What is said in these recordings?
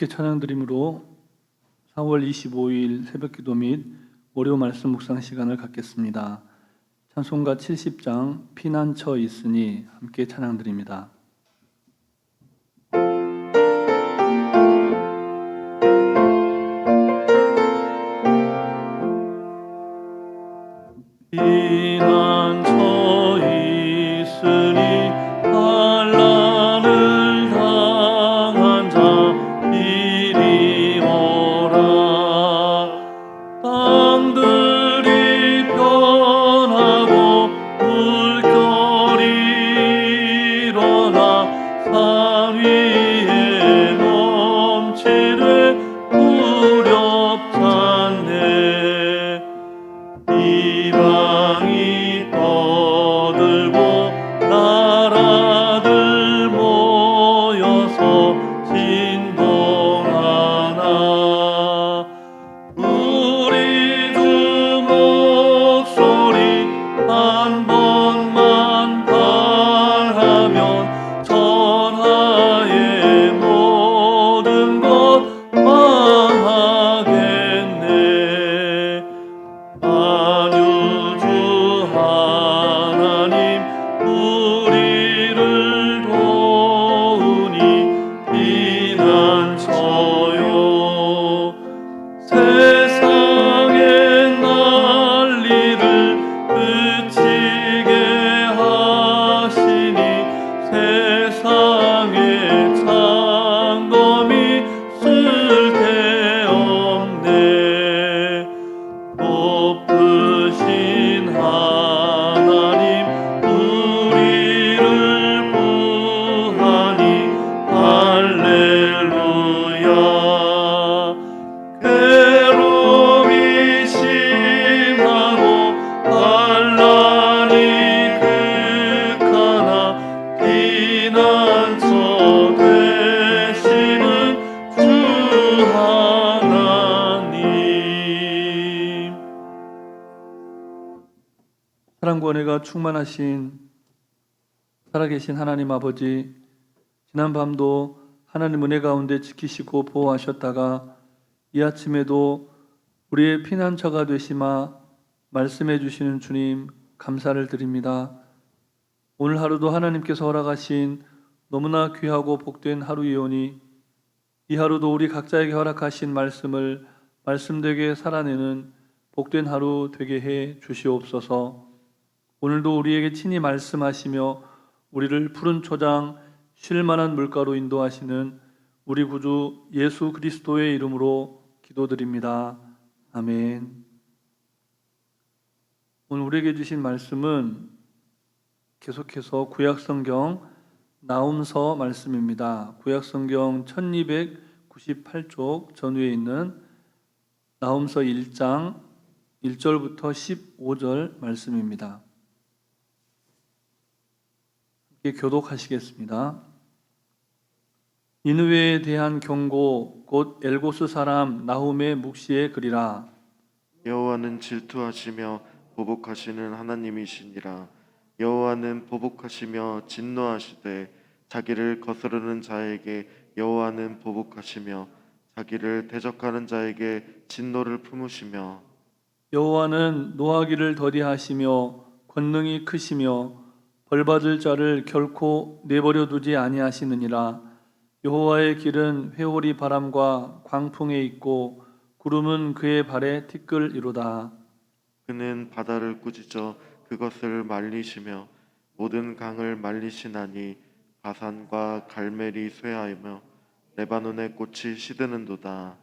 함께 찬양드림으로 4월 25일 새벽 기도 및 월요 말씀 묵상 시간을 갖겠습니다. 찬송가 70장 피난처 있으니 함께 찬양드립니다. 사랑과 은혜가 충만하신 살아계신 하나님 아버지 지난 밤도 하나님 은혜 가운데 지키시고 보호하셨다가 이 아침에도 우리의 피난처가 되시마 말씀해 주시는 주님 감사를 드립니다. 오늘 하루도 하나님께서 허락하신 너무나 귀하고 복된 하루이오니 이 하루도 우리 각자에게 허락하신 말씀을 말씀되게 살아내는 복된 하루 되게 해 주시옵소서. 오늘도 우리에게 친히 말씀하시며 우리를 푸른 초장 쉴 만한 물가로 인도하시는 우리 구주 예수 그리스도의 이름으로 기도드립니다. 아멘. 오늘 우리에게 주신 말씀은 계속해서 구약성경 나움서 말씀입니다. 구약성경 1298쪽 전후에 있는 나움서 1장 1절부터 15절 말씀입니다. 함께 교독하시겠습니다. 니느웨에 대한 경고 곧 엘고스 사람 나훔의 묵시의 글이라. 여호와는 질투하시며 보복하시는 하나님이시니라. 여호와는 보복하시며 진노하시되 자기를 거스르는 자에게 여호와는 보복하시며 자기를 대적하는 자에게 진노를 품으시며. 여호와는 노하기를 더디하시며 권능이 크시며 벌받을 자를 결코 내버려 두지 아니하시느니라 여호와의 길은 회오리 바람과 광풍에 있고 구름은 그의 발에 티끌이로다. 그는 바다를 꾸짖어 그것을 말리시며 모든 강을 말리시나니 바산과 갈멜이 쇠하며 레바논의 꽃이 시드는도다.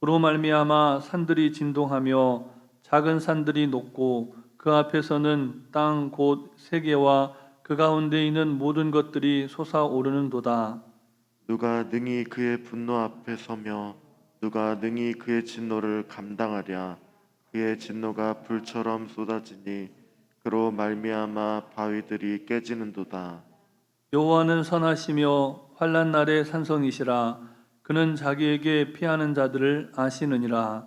그로 말미암아 산들이 진동하며 작은 산들이 녹고 그 앞에서는 땅 곧 세계와 그 가운데 있는 모든 것들이 솟아오르는도다 누가 능히 그의 분노 앞에 서며 누가 능히 그의 진노를 감당하랴? 그의 진노가 불처럼 쏟아지니 그로 말미암아 바위들이 깨지는도다. 여호와는 선하시며 환난 날의 산성이시라. 그는 자기에게 피하는 자들을 아시느니라.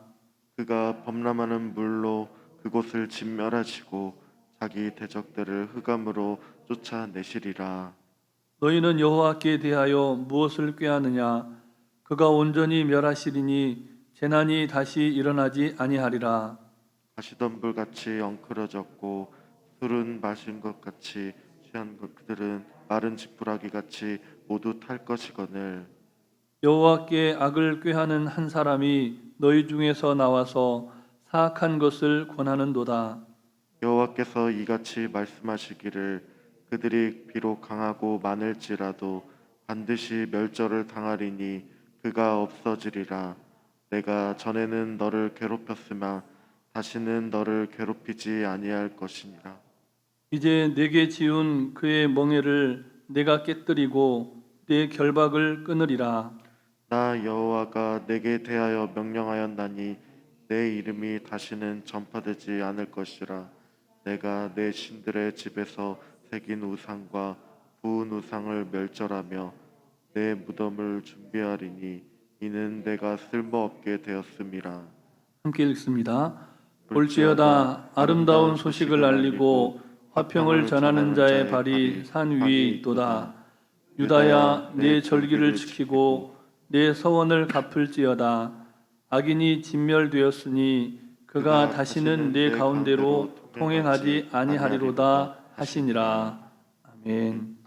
그가 범람하는 물로 그곳을 진멸하시고 자기 대적들을 흑암으로 쫓아내시리라. 너희는 여호와께 대하여 무엇을 꾀하느냐 그가 온전히 멸하시리니 재난이 다시 일어나지 아니하리라. 가시덤 불 같이 엉클어졌고 술은 마신 것 같이 취한 것들은 마른 지푸라기 같이 모두 탈 것이거늘 여호와께 악을 꾀하는 한 사람이 너희 중에서 나와서 사악한 것을 권하는도다. 여호와께서 이같이 말씀하시기를 그들이 비록 강하고 많을지라도 반드시 멸절을 당하리니 그가 없어지리라. 내가 전에는 너를 괴롭혔으나 다시는 너를 괴롭히지 아니할 것이니라. 이제 내게 지은 그의 멍에를 내가 깨뜨리고 내 결박을 끊으리라. 나 여호와가 내게 대하여 명령하였나니 내 이름이 다시는 전파되지 않을 것이라. 내가 내 신들의 집에서 새긴 우상과 부은 우상을 멸절하며 내 무덤을 준비하리니 이는 내가 쓸모없게 되었음이라 함께 읽습니다. 볼지어다 아름다운 소식을 알리고 화평을 전하는 자의 발이 산 위에 있도다. 유다야 내 절기를 지키고 내 서원을 갚을지어다. 악인이 진멸되었으니 그가 다시는 내 가운데로 통행하지 아니하리로다 하시니라. 아멘.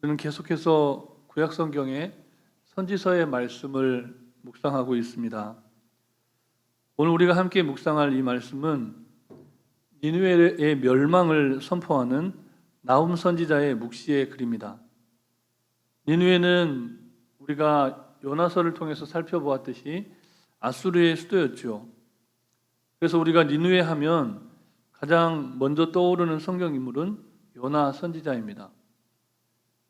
저는 계속해서 구약 성경의 선지서의 말씀을 묵상하고 있습니다. 오늘 우리가 함께 묵상할 이 말씀은 니누의 멸망을 선포하는 나훔 선지자의 묵시의 글입니다. 니누에는 우리가 요나서를 통해서 살펴보았듯이 아수르의 수도였죠. 그래서 우리가 니누에 하면 가장 먼저 떠오르는 성경 인물은 요나 선지자입니다.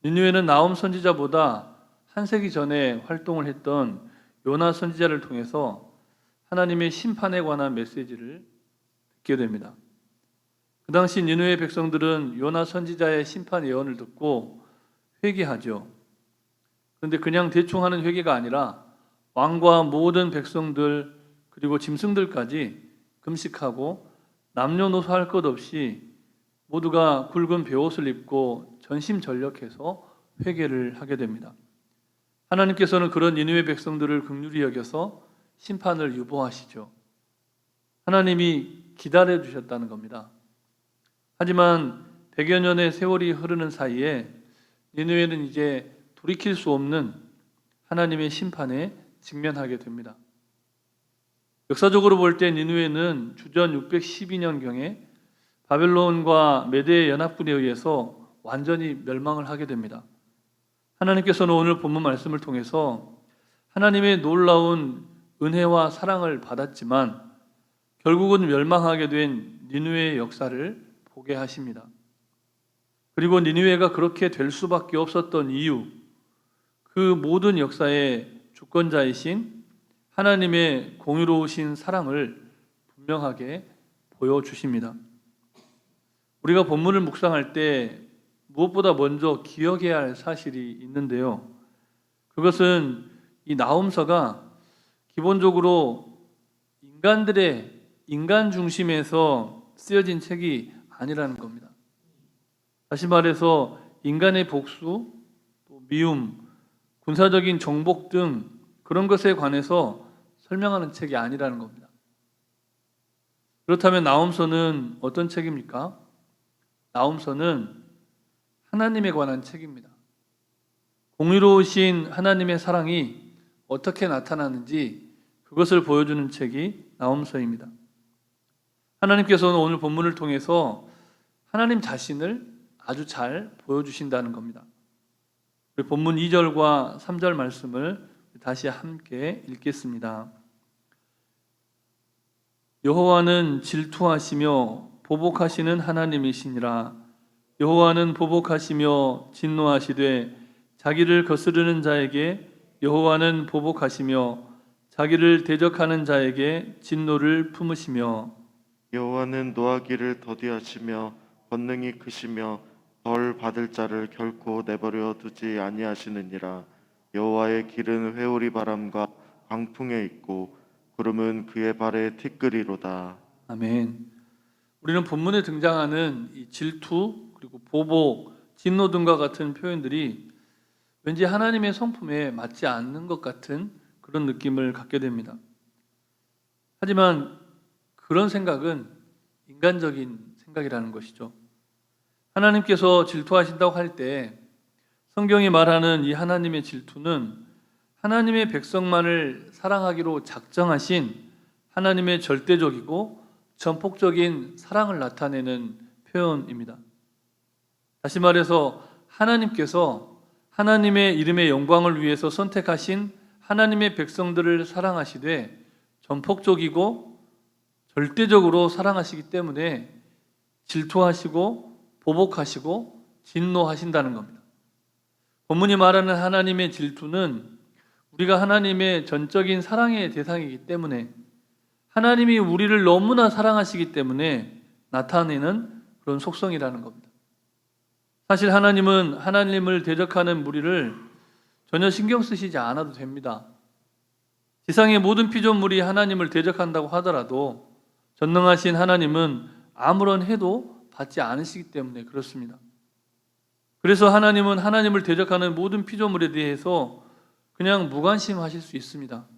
니누에는 나훔 선지자보다 한 세기 전에 활동을 했던 요나 선지자를 통해서 하나님의 심판에 관한 메시지를 듣게 됩니다. 그 당시 니누의 백성들은 요나 선지자의 심판 예언을 듣고 회개하죠. 그런데 그냥 대충 하는 회개가 아니라 왕과 모든 백성들 그리고 짐승들까지 금식하고 남녀노소 할 것 없이 모두가 굵은 베옷을 입고 전심전력해서 회개를 하게 됩니다. 하나님께서는 그런 니누의 백성들을 극률히 여겨서 심판을 유보하시죠. 하나님이 기다려 주셨다는 겁니다. 하지만 100여 년의 세월이 흐르는 사이에 니누에는 이제 돌이킬 수 없는 하나님의 심판에 직면하게 됩니다. 역사적으로 볼 때 니누에는 주전 612년경에 바벨론과 메대의 연합군에 의해서 완전히 멸망을 하게 됩니다. 하나님께서는 오늘 본문 말씀을 통해서 하나님의 놀라운 은혜와 사랑을 받았지만 결국은 멸망하게 된 니누의 역사를 보게 하십니다. 그리고 니누에가 그렇게 될 수밖에 없었던 이유, 그 모든 역사의 주권자이신 하나님의 공유로우신 사랑을 분명하게 보여주십니다. 우리가 본문을 묵상할 때 무엇보다 먼저 기억해야 할 사실이 있는데요. 그것은 이 나홈서가 기본적으로 인간들의 인간 중심에서 쓰여진 책이 아니라는 겁니다. 다시 말해서 인간의 복수, 또 미움, 군사적인 정복 등 그런 것에 관해서 설명하는 책이 아니라는 겁니다. 그렇다면 나홈서는 어떤 책입니까? 나홈서는 하나님에 관한 책입니다. 공의로우신 하나님의 사랑이 어떻게 나타나는지 그것을 보여주는 책이 나홈서입니다. 하나님께서는 오늘 본문을 통해서 하나님 자신을 아주 잘 보여주신다는 겁니다. 본문 2절과 3절 말씀을 다시 함께 읽겠습니다. 여호와는 질투하시며 보복하시는 하나님이시니라. 여호와는 보복하시며 진노하시되 자기를 거스르는 자에게 여호와는 보복하시며 자기를 대적하는 자에게 진노를 품으시며 여호와는 노하기를 더디하시며 권능이 크시며 벌 받을 자를 결코 내버려 두지 아니하시느니라 여호와의 길은 회오리 바람과 광풍에 있고 구름은 그의 발에 티끌이로다 아멘. 우리는 본문에 등장하는 이 질투 그리고 보복, 진노 등과 같은 표현들이 왠지 하나님의 성품에 맞지 않는 것 같은 그런 느낌을 갖게 됩니다. 하지만 그런 생각은 인간적인 생각이라는 것이죠. 하나님께서 질투하신다고 할 때 성경이 말하는 이 하나님의 질투는 하나님의 백성만을 사랑하기로 작정하신 하나님의 절대적이고 전폭적인 사랑을 나타내는 표현입니다. 다시 말해서 하나님께서 하나님의 이름의 영광을 위해서 선택하신 하나님의 백성들을 사랑하시되 전폭적이고 절대적으로 사랑하시기 때문에 질투하시고 보복하시고 진노하신다는 겁니다. 본문이 말하는 하나님의 질투는 우리가 하나님의 전적인 사랑의 대상이기 때문에 하나님이 우리를 너무나 사랑하시기 때문에 나타내는 그런 속성이라는 겁니다. 사실 하나님은 하나님을 대적하는 무리를 전혀 신경 쓰시지 않아도 됩니다. 지상의 모든 피조물이 하나님을 대적한다고 하더라도 전능하신 하나님은 아무런 해도 받지 않으시기 때문에 그렇습니다. 그래서 하나님은 하나님을 대적하는 모든 피조물에 대해서 그냥 무관심하실 수 있습니다.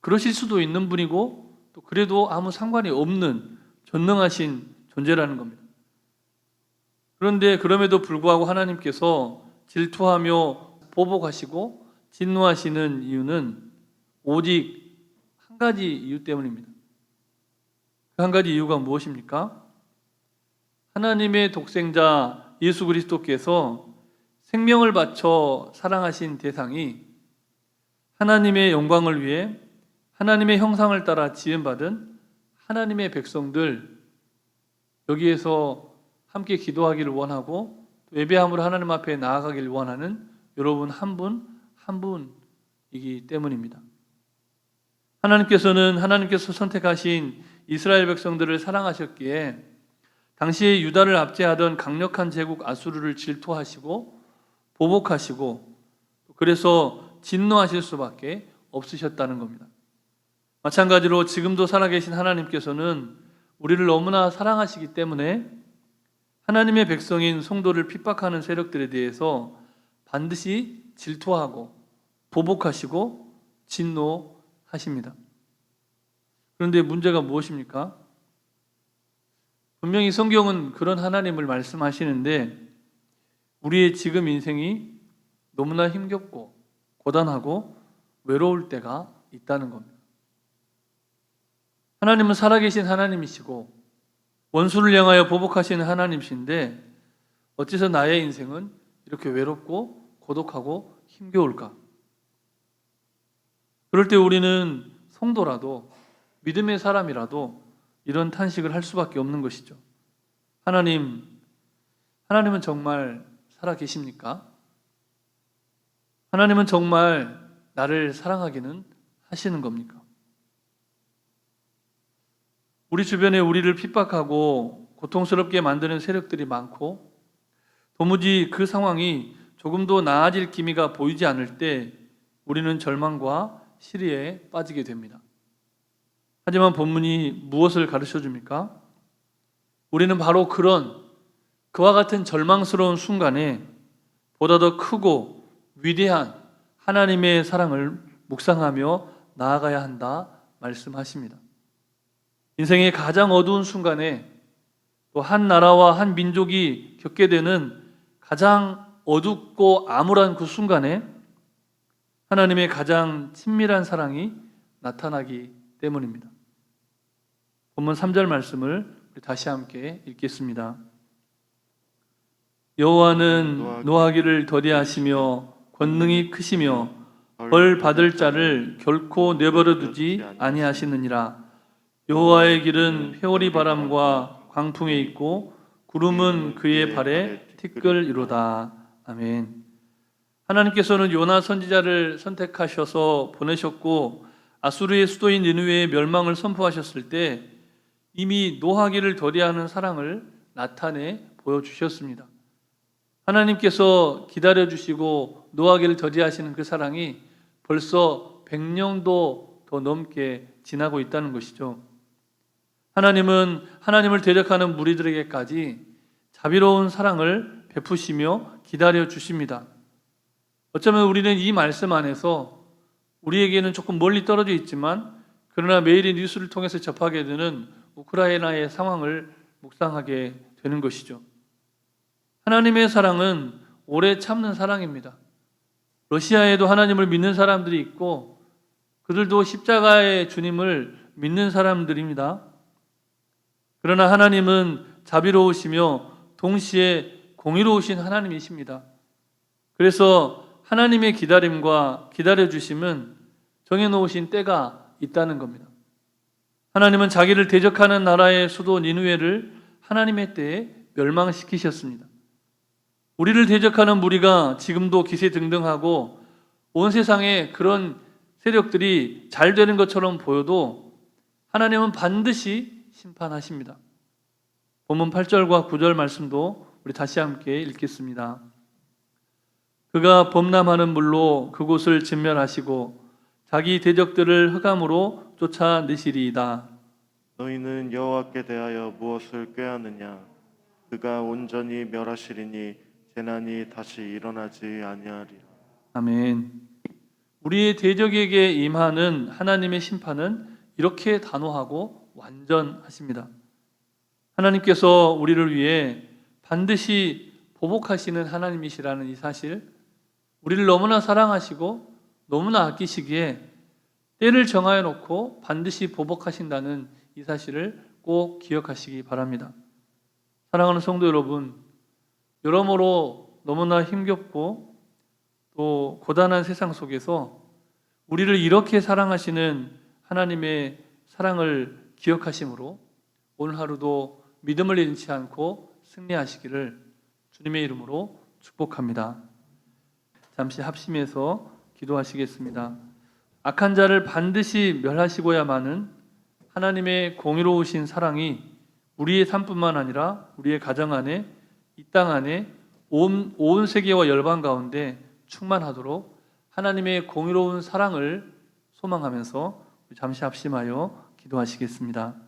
그러실 수도 있는 분이고 또 그래도 아무 상관이 없는 전능하신 존재라는 겁니다. 그런데 그럼에도 불구하고 하나님께서 질투하며 보복하시고 진노하시는 이유는 오직 한 가지 이유 때문입니다. 그 한 가지 이유가 무엇입니까? 하나님의 독생자 예수 그리스도께서 생명을 바쳐 사랑하신 대상이 하나님의 영광을 위해 하나님의 형상을 따라 지음받은 하나님의 백성들 여기에서 함께 기도하기를 원하고 예배함으로 하나님 앞에 나아가기를 원하는 여러분 한 분 한 분이기 때문입니다. 하나님께서는 하나님께서 선택하신 이스라엘 백성들을 사랑하셨기에 당시에 유다를 압제하던 강력한 제국 아수르를 질투하시고 보복하시고 그래서 진노하실 수밖에 없으셨다는 겁니다. 마찬가지로 지금도 살아계신 하나님께서는 우리를 너무나 사랑하시기 때문에 하나님의 백성인 성도를 핍박하는 세력들에 대해서 반드시 질투하고 보복하시고 진노하십니다. 그런데 문제가 무엇입니까? 분명히 성경은 그런 하나님을 말씀하시는데 우리의 지금 인생이 너무나 힘겹고 고단하고 외로울 때가 있다는 겁니다. 하나님은 살아계신 하나님이시고 원수를 향하여 보복하시는 하나님이신데 어째서 나의 인생은 이렇게 외롭고 고독하고 힘겨울까? 그럴 때 우리는 성도라도 믿음의 사람이라도 이런 탄식을 할 수밖에 없는 것이죠. 하나님, 하나님은 정말 살아 계십니까? 하나님은 정말 나를 사랑하기는 하시는 겁니까? 우리 주변에 우리를 핍박하고 고통스럽게 만드는 세력들이 많고 도무지 그 상황이 조금도 나아질 기미가 보이지 않을 때 우리는 절망과 시리에 빠지게 됩니다. 하지만 본문이 무엇을 가르쳐 줍니까? 우리는 바로 그런 그와 같은 절망스러운 순간에 보다 더 크고 위대한 하나님의 사랑을 묵상하며 나아가야 한다 말씀하십니다. 인생의 가장 어두운 순간에 또 한 나라와 한 민족이 겪게 되는 가장 어둡고 암울한 그 순간에 하나님의 가장 친밀한 사랑이 나타나기 때문입니다. 본문 3절 말씀을 다시 함께 읽겠습니다. 여호와는 노하기를 더디하시며 권능이 크시며 벌 받을 자를 결코 내버려 두지 아니하시느니라. 여호와의 길은 회오리 바람과 광풍에 있고 구름은 그의 발에 티끌이로다. 아멘. 하나님께서는 요나 선지자를 선택하셔서 보내셨고 아수르의 수도인 니느웨의 멸망을 선포하셨을 때 이미 노하기를 더디하는 사랑을 나타내 보여주셨습니다. 하나님께서 기다려 주시고 노하기를 더디하시는 그 사랑이 벌써 100년도 더 넘게 지나고 있다는 것이죠. 하나님은 하나님을 대적하는 무리들에게까지 자비로운 사랑을 베푸시며 기다려 주십니다. 어쩌면 우리는 이 말씀 안에서 우리에게는 조금 멀리 떨어져 있지만 그러나 매일의 뉴스를 통해서 접하게 되는 우크라이나의 상황을 묵상하게 되는 것이죠. 하나님의 사랑은 오래 참는 사랑입니다. 러시아에도 하나님을 믿는 사람들이 있고 그들도 십자가의 주님을 믿는 사람들입니다. 그러나 하나님은 자비로우시며 동시에 공의로우신 하나님이십니다. 그래서 하나님의 기다림과 기다려주심은 정해놓으신 때가 있다는 겁니다. 하나님은 자기를 대적하는 나라의 수도 니누에를 하나님의 때에 멸망시키셨습니다. 우리를 대적하는 무리가 지금도 기세 등등하고 온 세상에 그런 세력들이 잘 되는 것처럼 보여도 하나님은 반드시 심판하십니다. 본문 8절과 9절 말씀도 우리 다시 함께 읽겠습니다. 그가 범람하는 물로 그곳을 진멸하시고 자기 대적들을 흑암으로 쫓아내시리이다. 너희는 여호와께 대하여 무엇을 꾀하느냐 그가 온전히 멸하시리니 재난이 다시 일어나지 아니하리라 아멘. 우리의 대적에게 임하는 하나님의 심판은 이렇게 단호하고 완전하십니다. 하나님께서 우리를 위해 반드시 보복하시는 하나님이시라는 이 사실, 우리를 너무나 사랑하시고 너무나 아끼시기에 때를 정하여 놓고 반드시 보복하신다는 이 사실을 꼭 기억하시기 바랍니다. 사랑하는 성도 여러분, 여러모로 너무나 힘겹고 또 고단한 세상 속에서 우리를 이렇게 사랑하시는 하나님의 사랑을 기억하심으로 오늘 하루도 믿음을 잃지 않고 승리하시기를 주님의 이름으로 축복합니다. 잠시 합심해서 기도하시겠습니다. 악한 자를 반드시 멸하시고야만은 하나님의 공의로우신 사랑이 우리의 삶뿐만 아니라 우리의 가정 안에 이 땅 안에 온, 온 세계와 열방 가운데 충만하도록 하나님의 공의로운 사랑을 소망하면서 잠시 합심하여 기도하시겠습니다.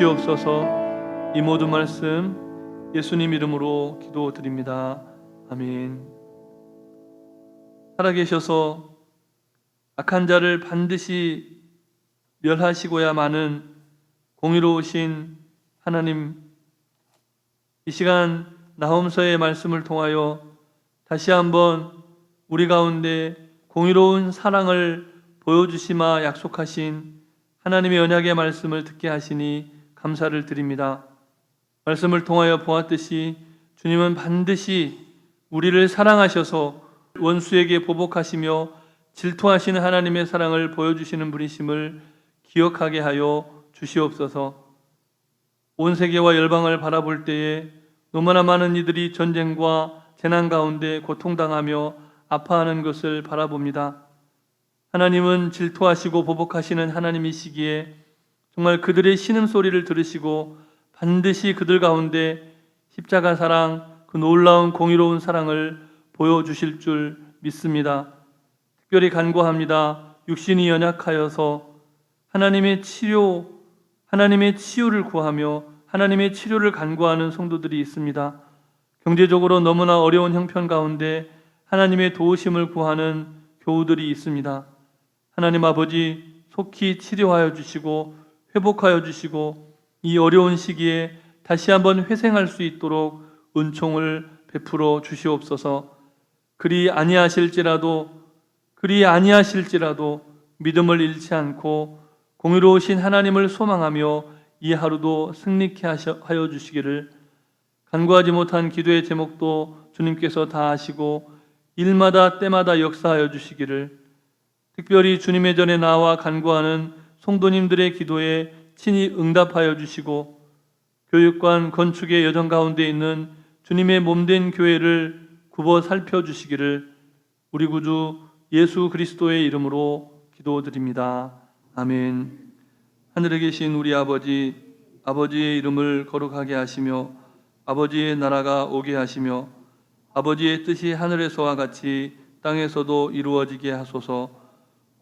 주시옵소서 이 모든 말씀 예수님 이름으로 기도드립니다. 아멘. 살아계셔서 악한 자를 반드시 멸하시고야마는 공의로우신 하나님 이 시간 나홈서의 말씀을 통하여 다시 한번 우리 가운데 공의로운 사랑을 보여주시마 약속하신 하나님의 언약의 말씀을 듣게 하시니 감사를 드립니다. 말씀을 통하여 보았듯이 주님은 반드시 우리를 사랑하셔서 원수에게 보복하시며 질투하시는 하나님의 사랑을 보여주시는 분이심을 기억하게 하여 주시옵소서. 온 세계와 열방을 바라볼 때에 너무나 많은 이들이 전쟁과 재난 가운데 고통당하며 아파하는 것을 바라봅니다. 하나님은 질투하시고 보복하시는 하나님이시기에 정말 그들의 신음소리를 들으시고 반드시 그들 가운데 십자가 사랑, 그 놀라운 공의로운 사랑을 보여주실 줄 믿습니다. 특별히 간구합니다. 육신이 연약하여서 하나님의 치료, 하나님의 치유를 구하며 하나님의 치료를 간구하는 성도들이 있습니다. 경제적으로 너무나 어려운 형편 가운데 하나님의 도우심을 구하는 교우들이 있습니다. 하나님 아버지 속히 치료하여 주시고 회복하여 주시고 이 어려운 시기에 다시 한번 회생할 수 있도록 은총을 베풀어 주시옵소서. 그리 아니하실지라도 그리 아니하실지라도 믿음을 잃지 않고 공의로우신 하나님을 소망하며 이 하루도 승리케 하여 주시기를 간구하지 못한 기도의 제목도 주님께서 다 아시고 일마다 때마다 역사하여 주시기를 특별히 주님의 전에 나와 간구하는 성도님들의 기도에 친히 응답하여 주시고 교육관 건축의 여정 가운데 있는 주님의 몸된 교회를 굽어 살펴 주시기를 우리 구주 예수 그리스도의 이름으로 기도드립니다. 아멘. 하늘에 계신 우리 아버지 아버지의 이름을 거룩하게 하시며 아버지의 나라가 오게 하시며 아버지의 뜻이 하늘에서와 같이 땅에서도 이루어지게 하소서.